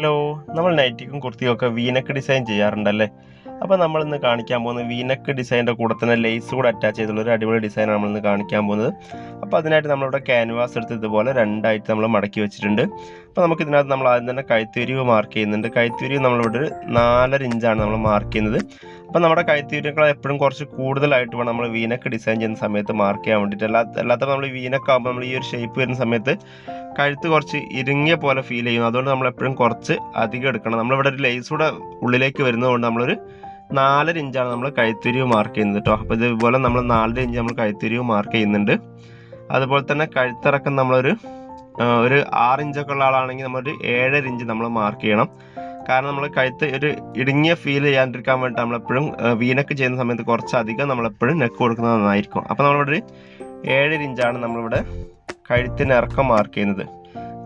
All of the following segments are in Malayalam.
ഹലോ നമ്മൾ നൈറ്റിക്കും കുർത്തിയും ഒക്കെ വീനക്ക് ഡിസൈൻ ചെയ്യാറുണ്ടല്ലേ? അപ്പോൾ നമ്മൾ ഇന്ന് കാണിക്കാൻ പോകുന്നത് വീനക്ക് ഡിസൈന്റെ കൂടെ തന്നെ ലേസ് കൂടെ അറ്റാച്ച് ചെയ്തുള്ള ഒരു അടിപൊളി ഡിസൈനാണ് നമ്മൾ ഇന്ന് കാണിക്കാൻ പോകുന്നത്. അപ്പോൾ അതിനായിട്ട് നമ്മളിവിടെ ക്യാൻവാസ് എടുത്ത് ഇതുപോലെ രണ്ടായിട്ട് നമ്മൾ മടക്കി വെച്ചിട്ടുണ്ട്. അപ്പോൾ നമുക്ക് ഇതിനകത്ത് നമ്മൾ ആദ്യം തന്നെ കൈത്തിരിവ് മാർക്ക് ചെയ്യുന്നുണ്ട്. കൈത്തിരിവ് നമ്മളിവിടെ ഒരു നാലര ഇഞ്ചാണ് നമ്മൾ മാർക്ക് ചെയ്യുന്നത്. അപ്പോൾ നമ്മുടെ കഴുത്തുരിവുകൾ എപ്പോഴും കുറച്ച് കൂടുതലായിട്ട് വേണം നമ്മൾ വീനക്ക് ഡിസൈൻ ചെയ്യുന്ന സമയത്ത് മാർക്ക് ചെയ്യാൻ വേണ്ടിയിട്ട്. അല്ലാത്ത അല്ലാത്ത നമ്മൾ വീനക്കാകുമ്പോൾ നമ്മൾ ഈ ഒരു ഷേപ്പ് വരുന്ന സമയത്ത് കഴുത്ത് കുറച്ച് ഇരുങ്ങിയ പോലെ ഫീൽ ചെയ്യുന്നു. അതുകൊണ്ട് നമ്മൾ എപ്പോഴും കുറച്ച് അധികം എടുക്കണം. നമ്മളിവിടെ ഒരു ലേസ് കൂടെ ഉള്ളിലേക്ക് വരുന്നതുകൊണ്ട് നമ്മളൊരു നാലര ഇഞ്ചാണ് നമ്മൾ കഴുത്തിരിവ് മാർക്ക് ചെയ്യുന്നത് കേട്ടോ അപ്പോൾ ഇതുപോലെ നമ്മൾ നാലര ഇഞ്ച് നമ്മൾ കഴുത്തിരിവ് മാർക്ക് ചെയ്യുന്നുണ്ട്. അതുപോലെ തന്നെ കഴുത്തിറക്കം നമ്മളൊരു ഒരു ആറ് ഇഞ്ചൊക്കെ ഉള്ള ആളാണെങ്കിൽ നമ്മളൊരു ഏഴര ഇഞ്ച് നമ്മൾ മാർക്ക് ചെയ്യണം. കാരണം നമ്മൾ കഴുത്ത് ഒരു ഇടുങ്ങിയ ഫീൽ ചെയ്യാണ്ടിരിക്കാൻ വേണ്ടി നമ്മളെപ്പോഴും വീനൊക്കെ ചെയ്യുന്ന സമയത്ത് കുറച്ചധികം നമ്മളെപ്പോഴും നെക്ക് കൊടുക്കുന്നത് നന്നായിരിക്കും. അപ്പോൾ നമ്മളിവിടെ ഒരു ഏഴര ഇഞ്ചാണ് നമ്മളിവിടെ കഴുത്തിന് ഇറക്കം മാർക്ക് ചെയ്യുന്നത്.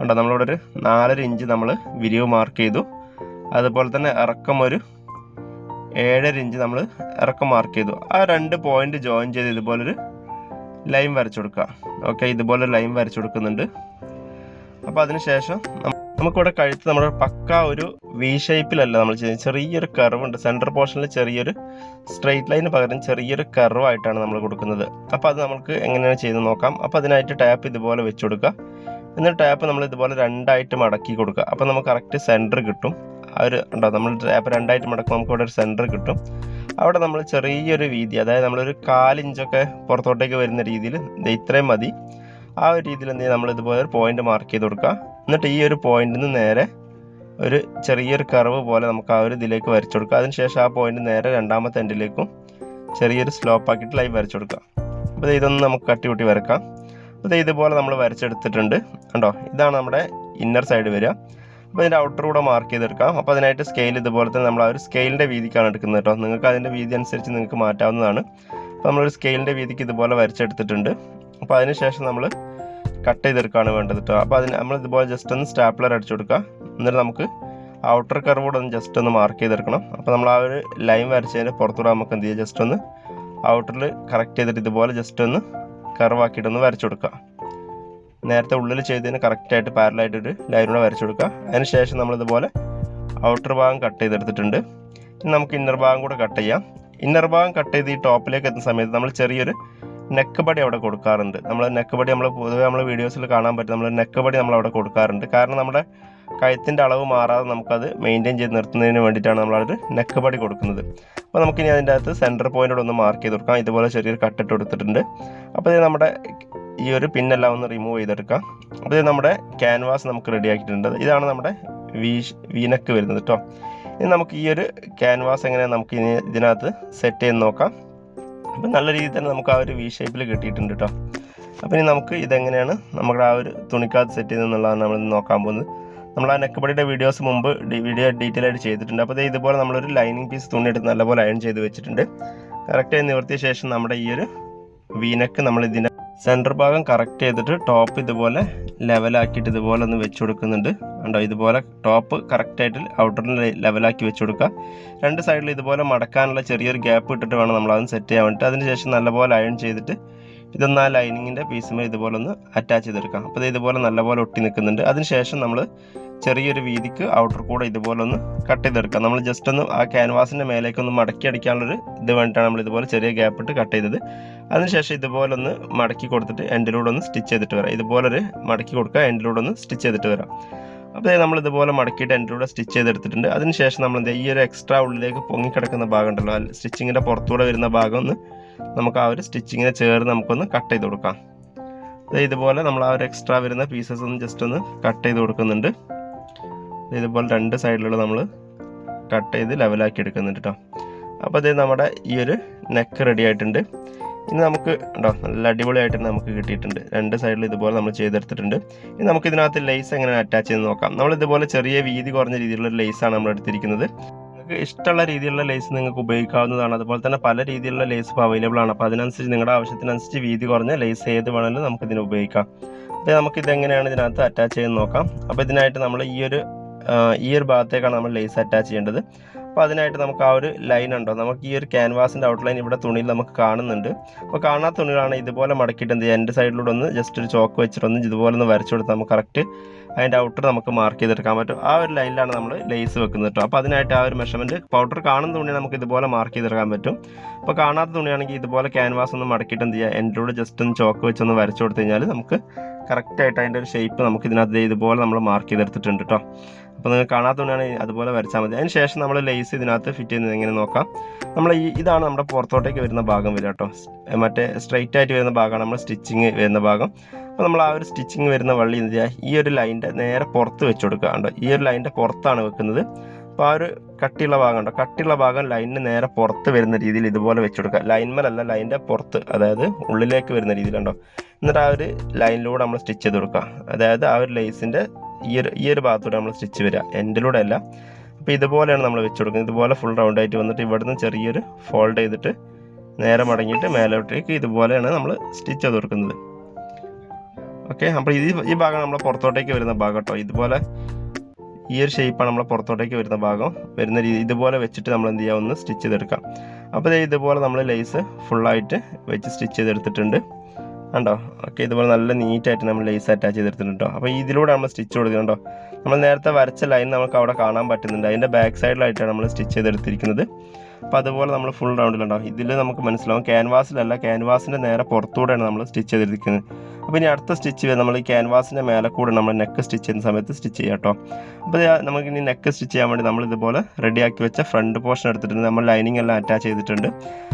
കണ്ടോ നമ്മളിവിടെ ഒരു നാലര ഇഞ്ച് നമ്മൾ വിരിവ് മാർക്ക് ചെയ്തു. അതുപോലെ തന്നെ ഇറക്കം ഒരു ഏഴര ഇഞ്ച് നമ്മൾ ഇറക്കം മാർക്ക് ചെയ്തു. ആ രണ്ട് പോയിന്റ് ജോയിൻ ചെയ്ത് ഇതുപോലൊരു ലൈൻ വരച്ചു കൊടുക്കുക. ഓക്കെ ഇതുപോലെ ലൈൻ വരച്ചു കൊടുക്കുന്നുണ്ട്. അപ്പോൾ അതിനുശേഷം നം- നമുക്കിവിടെ കഴുത്ത് നമ്മുടെ പക്ക ഒരു വി ഷേപ്പിലല്ല നമ്മൾ ചെയ്യുന്നത്. ചെറിയൊരു കർവ് ഉണ്ട് സെന്റർ പോർഷനിൽ ചെറിയൊരു സ്ട്രെയിറ്റ് ലൈന് പകരം ചെറിയൊരു കർവ് ആയിട്ടാണ് നമ്മൾ കൊടുക്കുന്നത്. അപ്പോൾ അത് നമുക്ക് എങ്ങനെയാണ് ചെയ്ത് നോക്കാം. അപ്പോൾ അതിനായിട്ട് ടാപ്പ് ഇതുപോലെ വെച്ച് കൊടുക്കുക. എന്നിട്ട് ടാപ്പ് നമ്മൾ ഇതുപോലെ രണ്ടായിട്ട് മടക്കി കൊടുക്കുക. അപ്പോൾ നമുക്ക് കറക്റ്റ് സെന്റർ കിട്ടും. ഒരു ഉണ്ടോ നമ്മൾ ടാപ്പ് രണ്ടായിട്ട് മടക്കുമ്പോൾ നമുക്ക് ഇവിടെ ഒരു സെന്റർ കിട്ടും. അവിടെ നമ്മൾ ചെറിയൊരു വീതി അതായത് നമ്മളൊരു കാലിഞ്ചൊക്കെ പുറത്തോട്ടേക്ക് വരുന്ന രീതിയിൽ ഇത്രയും മതി. ആ ഒരു രീതിയിൽ എന്ത് നമ്മൾ ഇതുപോലെ ഒരു പോയിന്റ് മാർക്ക് ചെയ്ത് കൊടുക്കുക. എന്നിട്ട് ഈ ഒരു പോയിന്റിൽ നിന്ന് നേരെ ഒരു ചെറിയൊരു കർവ് പോലെ നമുക്ക് ആ ഒരു ഇതിലേക്ക് വരച്ചു കൊടുക്കുക അതിനുശേഷം ആ പോയിന്റ് നേരെ രണ്ടാമത്തെ എൻഡിലേക്കും ചെറിയൊരു സ്ലോപ്പ് ആക്കിയിട്ട് ലൈവ് വരച്ചു കൊടുക്കുക അപ്പോൾ ഇതൊന്നും നമുക്ക് കട്ടി കൂട്ടി വരക്കാം അപ്പോൾ ഇതുപോലെ നമ്മൾ വരച്ചെടുത്തിട്ടുണ്ട്. കണ്ടോ? ഇതാണ് നമ്മുടെ ഇന്നർ സൈഡ് വരിക. അപ്പോൾ ഇതിന്റെ ഔട്ടർ കൂടെ മാർക്ക് ചെയ്തെടുക്കാം. അപ്പോൾ അതിനായിട്ട് സ്കെയിൽ ഇതുപോലെ തന്നെ നമ്മൾ ആ ഒരു സ്കെയിലിന്റെ വീതിക്കാണ് എടുക്കുന്നത് കേട്ടോ. നിങ്ങൾക്ക് അതിന്റെ വീതി അനുസരിച്ച് നിങ്ങൾക്ക് മാറ്റാവുന്നതാണ്. അപ്പോൾ നമ്മളൊരു സ്കെയിലിന്റെ വീതിക്ക് ഇതുപോലെ വരച്ചെടുത്തിട്ടുണ്ട്. അപ്പോൾ അതിനുശേഷം നമ്മൾ കട്ട് ചെയ്തെടുക്കുകയാണ് വേണ്ടത് കേട്ടോ അപ്പോൾ അതിന് നമ്മൾ ഇതുപോലെ ജസ്റ്റ് ഒന്ന് സ്റ്റാപ്ലർ അടിച്ചു കൊടുക്കുക. എന്നിട്ട് നമുക്ക് ഔട്ടർ കർവ് കൂടെ ഒന്ന് ജസ്റ്റ് ഒന്ന് മാർക്ക് ചെയ്തെടുക്കണം. അപ്പോൾ നമ്മൾ ആ ഒരു ലൈൻ വരച്ചതിന് പുറത്തുകൂടെ നമുക്ക് എന്ത് ചെയ്യുക ജസ്റ്റ് ഒന്ന് ഔട്ടറിൽ കറക്റ്റ് ചെയ്തിട്ട് ഇതുപോലെ ജസ്റ്റ് ഒന്ന് കർവ് ആക്കിയിട്ടൊന്ന് വരച്ചു കൊടുക്കുക. നേരത്തെ ഉള്ളിൽ ചെയ്തതിന് കറക്റ്റായിട്ട് പാരലായിട്ട് ഒരു ലൈനൂടെ വരച്ചു കൊടുക്കുക. അതിന് ശേഷം നമ്മളിതുപോലെ ഔട്ടർ ഭാഗം കട്ട് ചെയ്തെടുത്തിട്ടുണ്ട്. ഇനി നമുക്ക് ഇന്നർ ഭാഗം കൂടെ കട്ട് ചെയ്യാം. ഇന്നർ ഭാഗം കട്ട് ചെയ്ത് ഈ ടോപ്പിലേക്ക് എത്തുന്ന സമയത്ത് നമ്മൾ ചെറിയൊരു നെക്ക് ബടി അവിടെ കൊടുക്കാറുണ്ട്. നമ്മൾ നെക്ക് നമ്മൾ പൊതുവേ നമ്മൾ വീഡിയോസിൽ കാണാൻ പറ്റും. നമ്മൾ നെക്ക് നമ്മൾ അവിടെ കൊടുക്കാറുണ്ട്. കാരണം നമ്മുടെ കഴുത്തിന്റെ അളവ് മാറാതെ നമുക്കത് മെയിന്റെയിൻ ചെയ്ത് നിർത്തുന്നതിന് വേണ്ടിയിട്ടാണ് നമ്മളൊരു നെക്ക് പടി കൊടുക്കുന്നത്. അപ്പോൾ നമുക്കിനി അതിന്റെ അകത്ത് സെന്റർ പോയിന്റ് ഒന്ന് മാർക്ക് ചെയ്ത് കൊടുക്കാം. ഇതുപോലെ ചെറിയൊരു കട്ടിട്ട് കൊടുത്തിട്ടുണ്ട്. അപ്പോൾ ഇത് നമ്മുടെ ഈ ഒരു പിന്നെല്ലാം ഒന്ന് റിമൂവ് ചെയ്തെടുക്കാം. അപ്പോൾ ഇത് നമ്മുടെ ക്യാൻവാസ് നമുക്ക് റെഡി ആക്കിയിട്ടുണ്ട്. ഇതാണ് നമ്മുടെ വി വീനക്ക് വരുന്നത് കേട്ടോ ഇനി നമുക്ക് ഈ ഒരു ക്യാൻവാസ് എങ്ങനെ നമുക്ക് ഇതിനകത്ത് സെറ്റ് ചെയ്ത് നോക്കാം. അപ്പോൾ നല്ല രീതിയിൽ തന്നെ നമുക്ക് ആ ഒരു വി ഷേപ്പിൽ കിട്ടിയിട്ടുണ്ട് കേട്ടോ അപ്പം ഇനി നമുക്ക് ഇതെങ്ങനെയാണ് നമ്മുടെ ആ ഒരു തുണിക്കകത്ത് സെറ്റ് ചെയ്തെന്നുള്ളതാണ് നമ്മൾ നോക്കാൻ പോകുന്നത്. നമ്മൾ ആ നെക്കബടിയുടെ വീഡിയോസ് മുമ്പ് വീഡിയോ ഡീറ്റെയിൽ ആയിട്ട് ചെയ്തിട്ടുണ്ട്. അപ്പോൾ ഇതുപോലെ നമ്മളൊരു ലൈനിങ് പീസ് തുണി എടുത്ത് നല്ലപോലെ അയൺ ചെയ്ത് വെച്ചിട്ടുണ്ട്. കറക്റ്റായി നിവർത്തിയ ശേഷം നമ്മുടെ ഈ ഒരു വീനക്ക് നമ്മൾ ഇതിന്റെ സെന്റർ ഭാഗം കറക്റ്റ് ചെയ്തിട്ട് ടോപ്പ് ഇതുപോലെ ലെവലാക്കിയിട്ട് ഇതുപോലെ ഒന്ന് വെച്ച് കൊടുക്കുന്നുണ്ട്. കണ്ടോ? ഇതുപോലെ ടോപ്പ് കറക്റ്റായിട്ട് ഔട്ടറിന് ലെവലാക്കി വെച്ച് കൊടുക്കുക. രണ്ട് സൈഡിൽ ഇതുപോലെ മടക്കാനുള്ള ചെറിയൊരു ഗ്യാപ്പ് ഇട്ടിട്ട് വേണം നമ്മൾ അതൊന്ന് സെറ്റ് ചെയ്യാൻ വേണ്ടിയിട്ട്. അതിനുശേഷം നല്ലപോലെ അയൺ ചെയ്തിട്ട് ഇതൊന്ന് ആ ലൈനിങ്ങിന്റെ പീസുമേ ഇതുപോലെ ഒന്ന് അറ്റാച്ച് ചെയ്തെടുക്കാം. അപ്പോൾ ഇത് ഇതുപോലെ നല്ലപോലെ ഒട്ടി നിൽക്കുന്നുണ്ട്. അതിനുശേഷം നമ്മൾ ചെറിയൊരു വീതിക്ക് ഔട്ടർ കൂടെ ഇതുപോലെ ഒന്ന് കട്ട് ചെയ്തെടുക്കാം. നമ്മൾ ജസ്റ്റ് ഒന്ന് ആ ക്യാൻവാസിന്റെ മേലേക്ക് ഒന്ന് മടക്കി അടിക്കാനുള്ളൊരു ഇത് വേണ്ടിയിട്ടാണ് നമ്മൾ ഇതുപോലെ ചെറിയ ഗ്യാപ്പ് ഇട്ട് കട്ട് ചെയ്തത്. അതിനുശേഷം ഇതുപോലെ ഒന്ന് മടക്കി കൊടുത്തിട്ട് എൻഡിലൂടെ ഒന്ന് സ്റ്റിച്ച് ചെയ്തിട്ട് വരാം. ഇതുപോലൊരു മടക്കി കൊടുക്കുക എൻഡിലൂടെ ഒന്ന് സ്റ്റിച്ച് ചെയ്തിട്ട് വരാം. അപ്പോൾ നമ്മൾ ഇതുപോലെ മടക്കിയിട്ട് എൻഡിലൂടെ സ്റ്റിച്ച് ചെയ്തെടുത്തിട്ടുണ്ട്. അതിനുശേഷം നമ്മൾ എന്താ ഈ ഒരു എക്സ്ട്രാ ഉള്ളിലേക്ക് പൊങ്ങിക്കിടക്കുന്ന ഭാഗം ഉണ്ടല്ലോ സ്റ്റിച്ചിങ്ങിന്റെ പുറത്തൂടെ വരുന്ന ഭാഗം ഒന്ന് നമുക്ക് ആ ഒരു സ്റ്റിച്ചിങ്ങിനെ ചേർന്ന് നമുക്കൊന്ന് കട്ട് ചെയ്ത് കൊടുക്കാം. ഇതുപോലെ നമ്മൾ ആ ഒരു എക്സ്ട്രാ വരുന്ന പീസസ് ഒന്ന് ജസ്റ്റ് ഒന്ന് കട്ട് ചെയ്ത് കൊടുക്കുന്നുണ്ട്. ഇതുപോലെ രണ്ട് സൈഡിലുള്ള നമ്മൾ കട്ട് ചെയ്ത് ലെവലാക്കി എടുക്കുന്നുണ്ട് കേട്ടോ അപ്പോൾ ഇത് നമ്മുടെ ഈ ഒരു നെക്ക് റെഡി ആയിട്ടുണ്ട്. ഇനി നമുക്ക് ഉണ്ടോ? നല്ല അടിപൊളിയായിട്ട് നമുക്ക് കിട്ടിയിട്ടുണ്ട്. രണ്ട് സൈഡിൽ ഇതുപോലെ നമ്മൾ ചെയ്തെടുത്തിട്ടുണ്ട്. ഇനി നമുക്ക് ഇതിനകത്ത് ലേസ് എങ്ങനെ അറ്റാച്ച് ചെയ്ത് നോക്കാം. നമ്മൾ ഇതുപോലെ ചെറിയ വീതി കുറഞ്ഞ രീതിയിലുള്ള ലേസാണ് നമ്മൾ എടുത്തിരിക്കുന്നത്. നിങ്ങൾക്ക് ഇഷ്ടമുള്ള രീതിയിലുള്ള ലേസ് നിങ്ങൾക്ക് ഉപയോഗിക്കാവുന്നതാണ്. അതുപോലെ തന്നെ പല രീതിയിലുള്ള ലേസ് ഇപ്പോൾ അവൈലബിൾ ആണ്. അപ്പോൾ അതിനനുസരിച്ച് നിങ്ങളുടെ ആവശ്യത്തിനനുസരിച്ച് വീതി കുറഞ്ഞ ലേസ് ഏത് വേണമെങ്കിലും നമുക്ക് ഇതിന് ഉപയോഗിക്കാം. അപ്പോൾ നമുക്ക് ഇതെങ്ങനെയാണ് ഇതിനകത്ത് അറ്റാച്ച് ചെയ്ത് നോക്കാം. അപ്പോൾ ഇതിനായിട്ട് നമ്മൾ ഈ ഒരു ഈ ഒരു ഭാഗത്തേക്കാണ് നമ്മൾ ലേസ് അറ്റാച്ച് ചെയ്യേണ്ടത്. അപ്പോൾ അതിനായിട്ട് നമുക്ക് ആ ഒരു ലൈൻ ഉണ്ടോ? നമുക്ക് ഈ ഒരു ക്യാൻവാസിന്റെ ഔട്ട്ലൈൻ ഇവിടെ തുണിയിൽ നമുക്ക് കാണുന്നുണ്ട്. അപ്പോൾ കാണാത്ത തുണികളാണ് ഇതുപോലെ മടക്കിയിട്ട് എന്ത് ചെയ്യുക? എന്റെ സൈഡിലൂടെ ഒന്ന് ജസ്റ്റ് ഒരു ചോക്ക് വെച്ചിട്ടൊന്ന് ഇതുപോലെ ഒന്ന് വരച്ചു കൊടുത്താൽ നമുക്ക് കറക്റ്റ് അതിന്റെ ഔട്ടർ നമുക്ക് മാർക്ക് ചെയ്തെടുക്കാൻ പറ്റും. ആ ഒരു ലൈനിലാണ് നമ്മൾ ലേസ് വെക്കുന്നത് കേട്ടോ അപ്പോൾ അതിനായിട്ട് ആ ഒരു മെഷർമെന്റ് പൗഡർ കാണുന്ന തുണി നമുക്ക് ഇതുപോലെ മാർക്ക് ചെയ്തെടുക്കാൻ പറ്റും. അപ്പോൾ കാണാത്ത തുണിയാണെങ്കിൽ ഇതുപോലെ ക്യാൻവാസ് ഒന്ന് മടക്കിയിട്ട് എന്ത് ചെയ്യുക കൂടെ ജസ്റ്റ് ഒന്ന് ചോക്ക് വെച്ചൊന്ന് വരച്ചു കൊടുത്തു കഴിഞ്ഞാൽ നമുക്ക് കറക്റ്റായിട്ട് അതിന്റെ ഒരു ഷേപ്പ് നമുക്ക് ഇതിനകത്ത് ഇതുപോലെ നമ്മൾ മാർക്ക് ചെയ്തെടുത്തിട്ടുണ്ട് കേട്ടോ അപ്പോൾ നിങ്ങൾ കാണാത്ത തുണിയാണെങ്കിൽ അതുപോലെ വരച്ചാൽ മതി. അതിന് ശേഷം നമ്മൾ ലേസ് ഇതിനകത്ത് ഫിറ്റ് ചെയ്യുന്നത് എങ്ങനെ നോക്കാം? നമ്മൾ ഈ ഇതാണ് നമ്മുടെ പുറത്തോട്ടേക്ക് വരുന്ന ഭാഗം വരിക കേട്ടോ മറ്റേ സ്ട്രൈറ്റ് ആയിട്ട് വരുന്ന ഭാഗമാണ് നമ്മൾ സ്റ്റിച്ചിങ് വരുന്ന ഭാഗം. അപ്പോൾ നമ്മൾ ആ ഒരു സ്റ്റിച്ചിങ് വരുന്ന വള്ളി എന്ത് ചെയ്യുക? ഈ ഒരു ലൈന്റെ നേരെ പുറത്ത് വെച്ച് കൊടുക്കുക കണ്ടോ? ഈ ഒരു ലൈന്റെ പുറത്താണ് വെക്കുന്നത്. അപ്പോൾ ആ ഒരു കട്ടിയുള്ള ഭാഗം ഉണ്ടോ കട്ടിയുള്ള ഭാഗം ലൈനിന് നേരെ പുറത്ത് വരുന്ന രീതിയിൽ ഇതുപോലെ വെച്ച് കൊടുക്കുക. ലൈൻമേലല്ല ലൈന്റെ പുറത്ത് അതായത് ഉള്ളിലേക്ക് വരുന്ന രീതിയിലുണ്ടോ എന്നിട്ട് ആ ഒരു ലൈനിലൂടെ നമ്മൾ സ്റ്റിച്ച് ചെയ്ത് കൊടുക്കുക. അതായത് ആ ഒരു ലേസിന്റെ ഈ ഒരു ഈ ഒരു ഭാഗത്തൂടെ നമ്മൾ സ്റ്റിച്ച് വരിക. എൻഡിലൂടെ അല്ല. അപ്പോൾ ഇതുപോലെയാണ് നമ്മൾ വെച്ച് കൊടുക്കുന്നത്. ഇതുപോലെ ഫുൾ റൗണ്ട് ആയിട്ട് വന്നിട്ട് ഇവിടുന്ന് ചെറിയൊരു ഫോൾഡ് ചെയ്തിട്ട് നേരെ മടങ്ങിയിട്ട് മേലോട്ടേക്ക് ഇതുപോലെയാണ് നമ്മൾ സ്റ്റിച്ച് ചെയ്ത് കൊടുക്കുന്നത്. ഓക്കെ അപ്പോൾ ഇത് ഈ ഭാഗം നമ്മൾ പുറത്തോട്ടേക്ക് വരുന്ന ഭാഗം കേട്ടോ. ഇതുപോലെ ഈ ഒരു ഷേപ്പാണ് നമ്മൾ പുറത്തോട്ടേക്ക് വരുന്ന ഭാഗം. വരുന്ന രീതി ഇതുപോലെ വെച്ചിട്ട് നമ്മൾ എന്ത് ചെയ്യുക ഒന്ന് സ്റ്റിച്ച് ചെയ്തെടുക്കാം. അപ്പോൾ ഇതുപോലെ നമ്മൾ ലേസ് ഫുള്ളായിട്ട് വെച്ച് സ്റ്റിച്ച് ചെയ്തെടുത്തിട്ടുണ്ട്. കണ്ടോ? ഓക്കെ ഇതുപോലെ നല്ല നീറ്റായിട്ട് നമ്മൾ ലേസ് അറ്റാച്ച് ചെയ്തെടുത്തിട്ടുണ്ട് കേട്ടോ. അപ്പോൾ ഇതിലൂടെ നമ്മൾ സ്റ്റിച്ച് കൊടുക്കുന്നുണ്ടോ നമ്മൾ നേരത്തെ വരച്ച ലൈൻ നമുക്ക് അവിടെ കാണാൻ പറ്റുന്നുണ്ട്. അതിന്റെ ബാക്ക് സൈഡിലായിട്ടാണ് നമ്മൾ സ്റ്റിച്ച് ചെയ്തെടുത്തിരിക്കുന്നത്. അപ്പോൾ അതുപോലെ നമ്മൾ ഫുൾ റൗണ്ടിലുണ്ടാവും ഇതിൽ നമുക്ക് മനസ്സിലാവും ക്യാൻവാസിലല്ല ക്യാൻവാസിന്റെ നേരെ പുറത്തൂടെയാണ് നമ്മൾ സ്റ്റിച്ച് ചെയ്തിരിക്കുന്നത്. അപ്പോൾ ഇനി അടുത്ത സ്റ്റിച്ച് നമ്മൾ ഈ ക്യാൻവാസിന്റെ മേലെ കൂടെ നമ്മൾ നെക്ക് സ്റ്റിച്ച് ചെയ്യുന്ന സമയത്ത് സ്റ്റിച്ച് ചെയ്യാം കേട്ടോ അപ്പോൾ നമുക്ക് ഇനി നെക്ക് സ്റ്റിച്ച് ചെയ്യാൻ വേണ്ടി നമ്മൾ ഇതുപോലെ റെഡിയാക്കി വെച്ച ഫ്രണ്ട് പോർഷൻ എടുത്തിട്ടുണ്ട്. നമ്മൾ ലൈനിങ് എല്ലാം അറ്റാച്ച് ചെയ്തിട്ടുണ്ട്.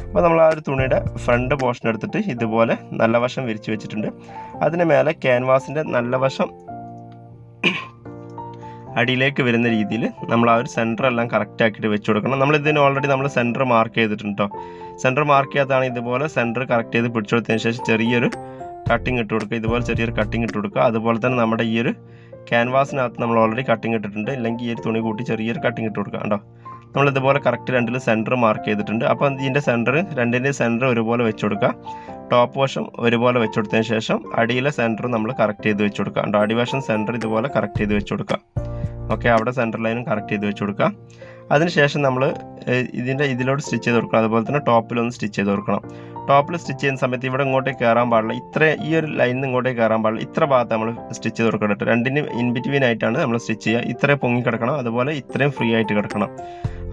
അപ്പോൾ നമ്മൾ ആ ഒരു തുണിയുടെ ഫ്രണ്ട് പോർഷൻ എടുത്തിട്ട് ഇതുപോലെ നല്ല വശം വിരിച്ച് വെച്ചിട്ടുണ്ട്. അതിന് മേലെ ക്യാൻവാസിന്റെ നല്ല വശം അടിയിലേക്ക് വരുന്ന രീതിയിൽ നമ്മൾ ആ ഒരു സെന്റർ എല്ലാം കറക്റ്റ് ആക്കിയിട്ട് വെച്ച് കൊടുക്കണം. നമ്മൾ ഇതിന് ഓൾറെഡി നമ്മൾ സെന്റർ മാർക്ക് ചെയ്തിട്ടുണ്ട് കേട്ടോ സെന്റർ മാർക്ക് ചെയ്യാത്തതാണ് ഇതുപോലെ സെന്റർ കറക്റ്റ് ചെയ്ത് പിടിച്ചു കൊടുത്തതിന് ശേഷം ചെറിയൊരു കട്ടിങ് ഇട്ട് കൊടുക്കുക. ഇതുപോലെ ചെറിയൊരു കട്ടിങ് ഇട്ട് കൊടുക്കുക. അതുപോലെ തന്നെ നമ്മുടെ ഈ ഒരു ക്യാൻവാസിനകത്ത് നമ്മൾ ഓൾറെഡി കട്ടിങ് ഇട്ടിട്ടുണ്ട്. ഇല്ലെങ്കിൽ ഈ ഒരു തുണി കൂട്ടി ചെറിയൊരു കട്ടിങ് ഇട്ട് കൊടുക്കുക. കേട്ടോ നമ്മൾ ഇതുപോലെ കറക്റ്റ് രണ്ടിൽ സെന്റർ മാർക്ക് ചെയ്തിട്ടുണ്ട്. അപ്പോൾ ഇതിന്റെ സെന്റർ രണ്ടിന്റെ സെന്റർ ഒരുപോലെ വെച്ച് കൊടുക്കുക ടോപ്പ് വശം ഒരുപോലെ വെച്ച് കൊടുത്തതിന് ശേഷം അടിയിലെ സെന്റർ നമ്മൾ കറക്റ്റ് ചെയ്ത് വെച്ച് കൊടുക്കുക കേട്ടോ അടിവശം സെന്റർ ഇതുപോലെ കറക്റ്റ് ചെയ്ത് വെച്ച് കൊടുക്കുക ഓക്കെ അവിടെ സെന്റർ ലൈനും കറക്റ്റ് ചെയ്ത് വെച്ച് കൊടുക്കുക അതിനുശേഷം നമ്മൾ ഇതിന്റെ ഇതിലോട്ട് സ്റ്റിച്ച് ചെയ്ത് കൊടുക്കണം. അതുപോലെ തന്നെ ടോപ്പിലൊന്ന് സ്റ്റിച്ച് ചെയ്ത് കൊടുക്കണം. ടോപ്പിൽ സ്റ്റിച്ച് ചെയ്യുന്ന സമയത്ത് ഇവിടെ ഇങ്ങോട്ടേക്ക് കയറാൻ പാടില്ല. ഇത്ര ഈ ഒരു ലൈനിൽ നിന്ന് ഇങ്ങോട്ടേക്ക് കയറാൻ പാടില്ല. ഇത്ര ഭാഗത്ത് നമ്മൾ സ്റ്റിച്ച് ചെയ്ത് കൊടുക്കണം രണ്ടിനും ഇൻ ബിറ്റ്വീൻ ആയിട്ടാണ് നമ്മൾ സ്റ്റിച്ച് ചെയ്യുക. ഇത്രയും പൊങ്ങി കിടക്കണം. അതുപോലെ ഇത്രയും ഫ്രീ ആയിട്ട് കിടക്കണം.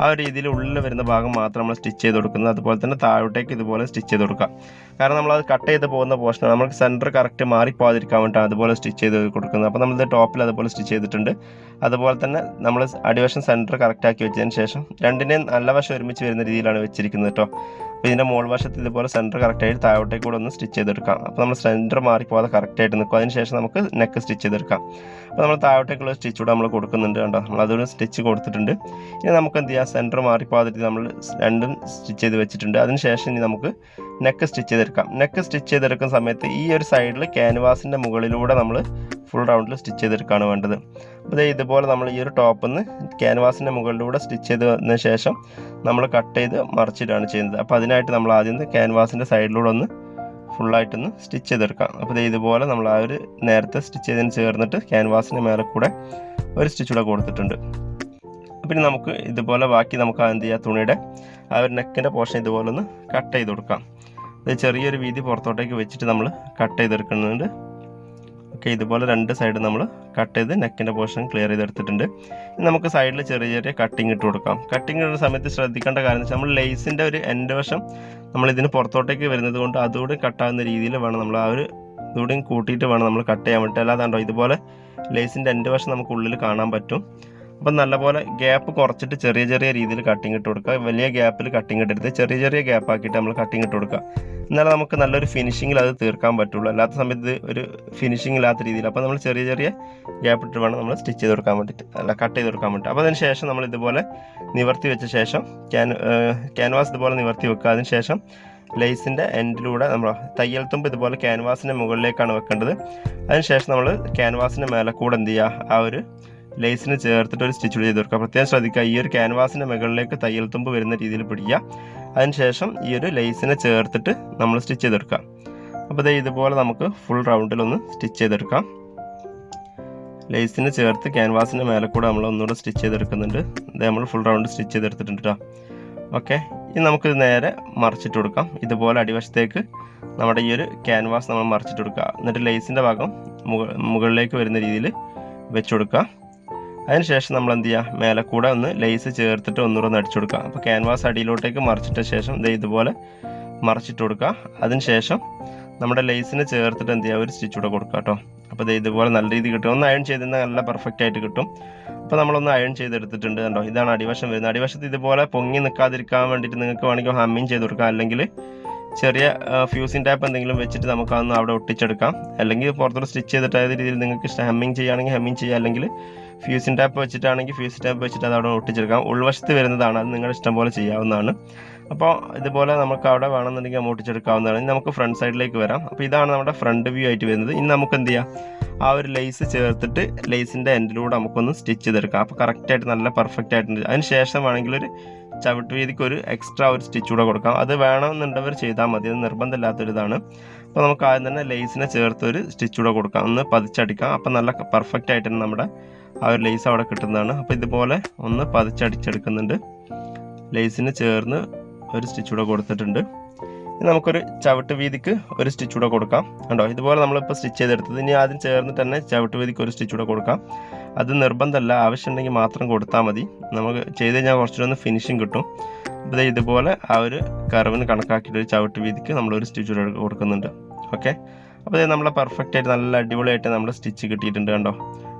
ആ ഒരു രീതിയിൽ ഉള്ളിൽ വരുന്ന ഭാഗം മാത്രം നമ്മൾ സ്റ്റിച്ച് ചെയ്ത് കൊടുക്കുന്നത്. അതുപോലെ തന്നെ താഴോട്ടേക്ക് ഇതുപോലെ സ്റ്റിച്ച് ചെയ്ത് കൊടുക്കുക കാരണം നമ്മൾ അത് കട്ട് ചെയ്ത് പോകുന്ന പോർഷൻ നമുക്ക് സെന്റർ കറക്റ്റ് മാറിപ്പോകാതിരിക്കാൻ വേണ്ടിയിട്ടാണ് അതുപോലെ സ്റ്റിച്ച് ചെയ്ത് കൊടുക്കുന്നത്. അപ്പോൾ നമ്മളിത് ടോപ്പിൽ അതുപോലെ സ്റ്റിച്ച് ചെയ്തിട്ടുണ്ട്. അതുപോലെ തന്നെ നമ്മൾ അടിവശം സെന്റർ കറക്റ്റ് ആക്കി വെച്ചതിന് ശേഷം രണ്ടിനെയും നല്ല വശം ഒരുമിച്ച് വരുന്ന രീതിയിലാണ് വെച്ചിരിക്കുന്നത് കേട്ടോ അപ്പോൾ ഇതിന്റെ മോൾ വശത്ത് ഇതുപോലെ സെന്റർ കറക്റ്റായിട്ട് താഴോട്ടേക്ക് കൂടെ ഒന്ന് സ്റ്റിച്ച് ചെയ്തെടുക്കാം. അപ്പോൾ നമ്മൾ സെന്റർ മാറിപ്പോകാതെ കറക്റ്റായിട്ട് നിൽക്കും അതിനുശേഷം നമുക്ക് നെക്ക് സ്റ്റിച്ച് ചെയ്തെടുക്കാം. അപ്പോൾ നമ്മൾ താഴോട്ടേക്കുള്ള സ്റ്റിച്ച് കൂടെ നമ്മൾ കൊടുക്കുന്നുണ്ട് കണ്ടോ? നമ്മൾ അതൊരു സ്റ്റിച്ച് കൊടുത്തിട്ടുണ്ട്. ഇനി നമുക്ക് എന്ത് ചെയ്യാം? സെന്റർ മാറിപ്പോകാതിട്ട് നമ്മൾ രണ്ടും സ്റ്റിച്ച് ചെയ്ത് വെച്ചിട്ടുണ്ട്. അതിനുശേഷം ഇനി നമുക്ക് നെക്ക് സ്റ്റിച്ച് ചെയ്തെടുക്കാം. നെക്ക് സ്റ്റിച്ച് ചെയ്തെടുക്കുന്ന സമയത്ത് ഈ ഒരു സൈഡിൽ ക്യാൻവാസിന്റെ മുകളിലൂടെ നമ്മൾ ഫുൾ റൗണ്ടിൽ സ്റ്റിച്ച് ചെയ്തെടുക്കുകയാണ് വേണ്ടത്. അപ്പോൾ ഇതുപോലെ നമ്മൾ ഈ ഒരു ടോപ്പിൽ നിന്ന് ക്യാൻവാസിന്റെ മുകളിലൂടെ സ്റ്റിച്ച് ചെയ്തതിന് ശേഷം നമ്മൾ കട്ട് ചെയ്ത് മറിച്ചിട്ടാണ് ചെയ്യുന്നത്. അപ്പോൾ അതിനായിട്ട് നമ്മൾ ആദ്യം ക്യാൻവാസിന്റെ സൈഡിലൂടെ ഒന്ന് ഫുള്ളായിട്ടൊന്ന് സ്റ്റിച്ച് ചെയ്തെടുക്കാം. അപ്പോൾ ഇതുപോലെ നമ്മൾ ആ ഒരു നേരത്തെ സ്റ്റിച്ച് ചെയ്തതിന് ചേർന്നിട്ട് ക്യാൻവാസിന്റെ മേലെ കൂടെ ഒരു സ്റ്റിച്ച് കൂടെ കൊടുത്തിട്ടുണ്ട്. പിന്നെ നമുക്ക് ഇതുപോലെ ബാക്കി നമുക്ക് എന്ത് ചെയ്യാം തുണിയുടെ ആ ഒരു നെക്കിന്റെ പോർഷൻ ഇതുപോലെ ഒന്ന് കട്ട് ചെയ്ത് കൊടുക്കാം. ചെറിയൊരു വീതി പുറത്തോട്ടേക്ക് വെച്ചിട്ട് നമ്മൾ കട്ട് ചെയ്തെടുക്കുന്നുണ്ട്. ഓക്കെ ഇതുപോലെ രണ്ട് സൈഡ് നമ്മൾ കട്ട് ചെയ്ത് നെക്കിന്റെ പോർഷൻ ക്ലിയർ ചെയ്തെടുത്തിട്ടുണ്ട്. നമുക്ക് സൈഡിൽ ചെറിയ ചെറിയ കട്ടിങ് ഇട്ട് കൊടുക്കാം. കട്ടിങ് ഇടുന്ന സമയത്ത് ശ്രദ്ധിക്കേണ്ട കാര്യം വെച്ചാൽ നമ്മൾ ലേസിന്റെ ഒരു എന്റെ വശം നമ്മൾ ഇതിന് പുറത്തോട്ടേക്ക് വരുന്നത് കൊണ്ട് അതുകൂടി കട്ടാകുന്ന രീതിയിൽ വേണം നമ്മൾ ആ ഒരു ഇതുകൂടിയും കൂട്ടിയിട്ട് വേണം നമ്മൾ കട്ട് ചെയ്യാൻ വേണ്ടി അല്ലാതെ ഇതുപോലെ ലേസിന്റെ എന്റെ വശം നമുക്ക് ഉള്ളിൽ കാണാൻ പറ്റും. അപ്പം നല്ലപോലെ ഗ്യാപ്പ് കുറച്ചിട്ട് ചെറിയ ചെറിയ രീതിയിൽ കട്ടിങ് ഇട്ട് കൊടുക്കുക. വലിയ ഗ്യാപ്പിൽ കട്ടിങ് ഇട്ടെടുത്ത് ചെറിയ ചെറിയ ഗ്യാപ്പ് ആക്കിയിട്ട് നമ്മൾ കട്ടിങ് ഇട്ട് കൊടുക്കുക. എന്നാലേ നമുക്ക് നല്ലൊരു ഫിനിഷിംഗിൽ അത് തീർക്കാൻ പറ്റുള്ളൂ. അല്ലാത്ത സമയത്ത് ഒരു ഫിനിഷിംഗ് ഇല്ലാത്ത രീതിയിൽ. അപ്പോൾ നമ്മൾ ചെറിയ ചെറിയ ഗ്യാപ്പ് ഇട്ട് വേണം നമ്മൾ സ്റ്റിച്ച് ചെയ്ത് കൊടുക്കാൻ വേണ്ടിയിട്ട് അല്ല കട്ട് ചെയ്ത് കൊടുക്കാൻ വേണ്ടിയിട്ട് അപ്പോൾ അതിന് ശേഷം നമ്മൾ ഇതുപോലെ നിവർത്തി വെച്ച ശേഷം ക്യാൻ ക്യാൻവാസ് ഇതുപോലെ നിവർത്തി വെക്കുക. അതിന് ശേഷം ലേസിന്റെ എൻഡിലൂടെ നമ്മൾ തയ്യൽ തുമ്പ് ഇതുപോലെ ക്യാൻവാസിന്റെ മുകളിലേക്കാണ് വെക്കേണ്ടത്. അതിനുശേഷം നമ്മൾ ക്യാൻവാസിന്റെ മേലെ കൂടെ എന്ത് ചെയ്യുക? ആ ഒരു ലേസിന് ചേർത്തിട്ട് ഒരു സ്റ്റിച്ച് ചെയ്ത് കൊടുക്കുക. പ്രത്യേകം ശ്രദ്ധിക്കുക ഈ ഒരു ക്യാൻവാസിന്റെ മുകളിലേക്ക് തയ്യൽ തുമ്പ് വരുന്ന രീതിയിൽ പിടിക്കുക. അതിനുശേഷം ഈ ഒരു ലേസിനെ ചേർത്തിട്ട് നമ്മൾ സ്റ്റിച്ച് ചെയ്തെടുക്കുക അപ്പോൾ ദേ ഇതുപോലെ നമുക്ക് ഫുൾ റൗണ്ടിൽ ഒന്ന് സ്റ്റിച്ച് ചെയ്തെടുക്കാം ലേസിന് ചേർത്ത് ക്യാൻവാസിന്റെ മേലെ കൂടെ നമ്മൾ ഒന്നുകൂടെ സ്റ്റിച്ച് ചെയ്തെടുക്കുന്നുണ്ട് ഇത് നമ്മൾ ഫുൾ റൗണ്ട് സ്റ്റിച്ച് ചെയ്തെടുത്തിട്ടുണ്ട് കേട്ടോ ഓക്കെ ഇനി നമുക്കിത് നേരെ മറിച്ചിട്ട് കൊടുക്കാം. ഇതുപോലെ അടിവശത്തേക്ക് നമ്മുടെ ഈ ഒരു ക്യാൻവാസ് നമ്മൾ മറിച്ചിട്ട് കൊടുക്കുക. എന്നിട്ട് ലേസിന്റെ ഭാഗം മുകളിലേക്ക് വരുന്ന രീതിയിൽ വെച്ച് കൊടുക്കുക. അതിനുശേഷം നമ്മൾ എന്ത് ചെയ്യുക മേലെ കൂടെ ഒന്ന് ലേസ് ചേർത്തിട്ട് ഒന്നുകൂടെ ഒന്ന് അടിച്ചു കൊടുക്കുക. അപ്പോൾ ക്യാൻവാസ് അടിയിലോട്ടേക്ക് മറിച്ചിട്ട ശേഷം ദേ ഇതുപോലെ മറിച്ചിട്ട് കൊടുക്കുക. അതിനുശേഷം നമ്മുടെ ലേസിന് ചേർത്തിട്ട് എന്ത് ചെയ്യുക ഒരു സ്റ്റിച്ച് കൂടെ കൊടുക്കുക കേട്ടോ. അപ്പോൾ ദേ ഇതുപോലെ നല്ല രീതിയിൽ കിട്ടും. ഒന്ന് അയൺ ചെയ്തിരുന്നാൽ നല്ല പെർഫെക്റ്റ് ആയിട്ട് കിട്ടും. അപ്പോൾ നമ്മളൊന്ന് അയൺ ചെയ്തെടുത്തിട്ടുണ്ട് കണ്ടോ? ഇതാണ് അടിവശം വരുന്നത്. അടിവശത്ത് ഇതുപോലെ പൊങ്ങി നിൽക്കാതിരിക്കാൻ വേണ്ടിയിട്ട് നിങ്ങൾക്ക് വേണമെങ്കിൽ ഹമ്മിങ് ചെയ്ത് കൊടുക്കാം. അല്ലെങ്കിൽ ചെറിയ ഫ്യൂസിങ് ടാപ്പ് എന്തെങ്കിലും വെച്ചിട്ട് നമുക്ക് അതൊന്ന് അവിടെ ഒട്ടിച്ചെടുക്കാം. അല്ലെങ്കിൽ പുറത്തോട്ട് സ്റ്റിച്ച് ചെയ്തിട്ട് ഏത് രീതിയിൽ നിങ്ങൾക്ക് ഹമ്മിങ് ചെയ്യുകയാണെങ്കിൽ ഹമ്മിങ് ചെയ്യുക അല്ലെങ്കിൽ ഫ്യൂസിങ് ടാപ്പ് വെച്ചിട്ടാണെങ്കിൽ ഫ്യൂസ് ടാപ്പ് വെച്ചിട്ട് അത് അവിടെ ഒട്ടിച്ചെടുക്കാം. ഉൾവശത്ത് വരുന്നതാണ്. അത് നിങ്ങളുടെ ഇഷ്ടം പോലെ ചെയ്യാവുന്നതാണ്. അപ്പോൾ ഇതുപോലെ നമുക്ക് അവിടെ വേണമെന്നുണ്ടെങ്കിൽ നമ്മൾ ഇനി നമുക്ക് ഫ്രണ്ട് സൈഡിലേക്ക് വരാം. അപ്പോൾ ഇതാണ് നമ്മുടെ ഫ്രണ്ട് വ്യൂ ആയിട്ട് വരുന്നത്. ഇനി നമുക്ക് എന്ത് ചെയ്യാം? ആ ഒരു ലേസ് ചേർത്തിട്ട് ലേസിന്റെ എൻഡിലൂടെ നമുക്കൊന്ന് സ്റ്റിച്ച് ചെയ്തെടുക്കാം. അപ്പോൾ കറക്റ്റായിട്ട് നല്ല പെർഫെക്റ്റ് ആയിട്ടുണ്ട്. അതിന് ശേഷം വേണമെങ്കിൽ ഒരു ചവിട്ട് വീതിക്ക് ഒരു എക്സ്ട്രാ ഒരു സ്റ്റിച്ച് കൂടെ കൊടുക്കാം. അത് വേണമെന്നുണ്ടവർ ചെയ്താൽ മതി. അത് നിർബന്ധമില്ലാത്തൊരിതാണ്. അപ്പോൾ നമുക്ക് ആദ്യം തന്നെ ലേസിനെ ചേർത്ത് ഒരു സ്റ്റിച്ച് കൂടെ കൊടുക്കാം. ഒന്ന് പതിച്ചടിക്കാം. അപ്പോൾ നല്ല പെർഫെക്റ്റ് ആയിട്ട് നമ്മുടെ ആ ഒരു ലേസ് അവിടെ കിട്ടുന്നതാണ്. അപ്പോൾ ഇതുപോലെ ഒന്ന് പതിച്ചടിച്ചെടുക്കുന്നുണ്ട്. ലേസിന് ചേർന്ന് ഒരു സ്റ്റിച്ച് കൂടെ കൊടുത്തിട്ടുണ്ട്. നമുക്കൊരു ചവിട്ട് വീതിക്ക് ഒരു സ്റ്റിച്ച് കൂടെ കൊടുക്കാം. കണ്ടോ? ഇതുപോലെ നമ്മളിപ്പോൾ സ്റ്റിച്ച് ചെയ്തെടുത്തത്. ഇനി ആദ്യം ചേർന്ന് തന്നെ ചവിട്ട് വീതിക്ക് ഒരു സ്റ്റിച്ച് കൂടെ കൊടുക്കാം. അത് നിർബന്ധമല്ല. ആവശ്യമുണ്ടെങ്കിൽ മാത്രം കൊടുത്താൽ മതി. നമുക്ക് ചെയ്ത് കഴിഞ്ഞാൽ കുറച്ചുകൂടെ ഫിനിഷിങ് കിട്ടും. അപ്പോൾ ഇതുപോലെ ആ ഒരു കർവിന് കണക്കാക്കിയിട്ട് ഒരു ചവിട്ട് വീതിക്ക് നമ്മളൊരു സ്റ്റിച്ച് കൂടെ കൊടുക്കുന്നുണ്ട്. ഓക്കെ അപ്പോൾ നമ്മളെ പെർഫെക്റ്റ് ആയിട്ട് നല്ല അടിപൊളിയായിട്ട് നമ്മൾ സ്റ്റിച്ച് കിട്ടിയിട്ടുണ്ട് കണ്ടോ?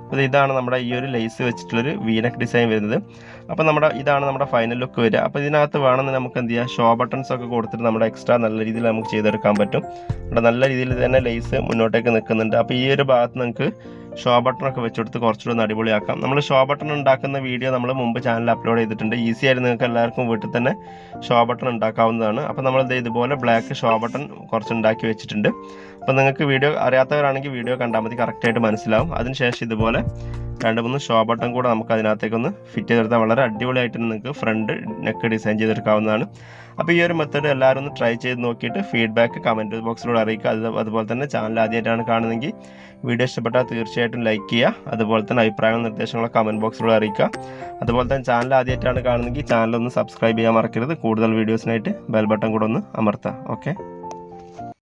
അപ്പോൾ ഇതാണ് നമ്മുടെ ഈ ഒരു ലേസ് വെച്ചിട്ടുള്ളൊരു വീനക് ഡിസൈൻ വരുന്നത്. അപ്പോൾ നമ്മുടെ ഇതാണ് നമ്മുടെ ഫൈനൽ ലുക്ക് വരിക. അപ്പോൾ ഇതിനകത്ത് വേണമെന്ന് നമുക്ക് എന്ത് ചെയ്യാം? ഷോ ബട്ടൺസ് ഒക്കെ കൊടുത്തിട്ട് നമ്മുടെ എക്സ്ട്രാ നല്ല രീതിയിൽ നമുക്ക് ചെയ്തെടുക്കാൻ പറ്റും. അവിടെ നല്ല രീതിയിൽ തന്നെ ലേസ് മുന്നോട്ടേക്ക് നിൽക്കുന്നുണ്ട്. അപ്പോൾ ഈ ഒരു ഭാഗത്ത് നിങ്ങൾക്ക് ഷോ ബട്ടൺ ഒക്കെ വെച്ചെടുത്ത് കുറച്ചുകൂടെ അടിപൊളിയാക്കാം. നമ്മൾ ഷോ ബട്ടൺ ഉണ്ടാക്കുന്ന വീഡിയോ നമ്മൾ മുമ്പ് ചാനൽ അപ്ലോഡ് ചെയ്തിട്ടുണ്ട്. ഈസി ആയിട്ട് നിങ്ങൾക്ക് എല്ലാവർക്കും വീട്ടിൽ തന്നെ ഷോ ബട്ടൺ ഉണ്ടാക്കാവുന്നതാണ്. അപ്പോൾ നമ്മൾ ഇതുപോലെ ബ്ലാക്ക് ഷോ ബട്ടൺ കുറച്ച് ഉണ്ടാക്കി വെച്ചിട്ടുണ്ട്. അപ്പോൾ നിങ്ങൾക്ക് വീഡിയോ അറിയാത്തവരാണെങ്കിൽ വീഡിയോ കണ്ടാൽ മതി. കറക്റ്റായിട്ട് മനസ്സിലാവും. അതിനുശേഷം ഇതുപോലെ രണ്ട് മൂന്ന് ഷോ ബട്ടൺ കൂടെ നമുക്ക് അതിനകത്തേക്കൊന്ന് ഫിറ്റ് ചെയ്തെടുത്താൽ വളരെ അടിപൊളിയായിട്ട് നിങ്ങൾക്ക് ഫ്രണ്ട് നെക്ക് ഡിസൈൻ ചെയ്തെടുക്കാവുന്നതാണ്. അപ്പോൾ ഈ ഒരു മെത്തേഡ് എല്ലാവരും ഒന്ന് ട്രൈ ചെയ്ത് നോക്കിയിട്ട് ഫീഡ്ബാക്ക് കമന്റ് ബോക്സിലൂടെ അറിയിക്കുക. അത് അതുപോലെ തന്നെ ചാനൽ ആദ്യമായിട്ടാണ് കാണുന്നതെങ്കിൽ വീഡിയോ ഇഷ്ടപ്പെട്ടാൽ തീർച്ചയായിട്ടും ലൈക്ക് ചെയ്യുക. അതുപോലെ തന്നെ അഭിപ്രായങ്ങളും നിർദ്ദേശങ്ങളും കമന്റ് ബോക്സിലൂടെ അറിയിക്കുക. അതുപോലെ തന്നെ ചാനൽ ആദ്യമായിട്ടാണ് കാണുന്നതെങ്കിൽ ചാനൽ ഒന്ന് സബ്സ്ക്രൈബ് ചെയ്യാൻ മറക്കരുത്. കൂടുതൽ വീഡിയോസിനായിട്ട് ബെൽ ബട്ടൺ കൂടെ ഒന്ന് അമർത്താം ഓക്കെ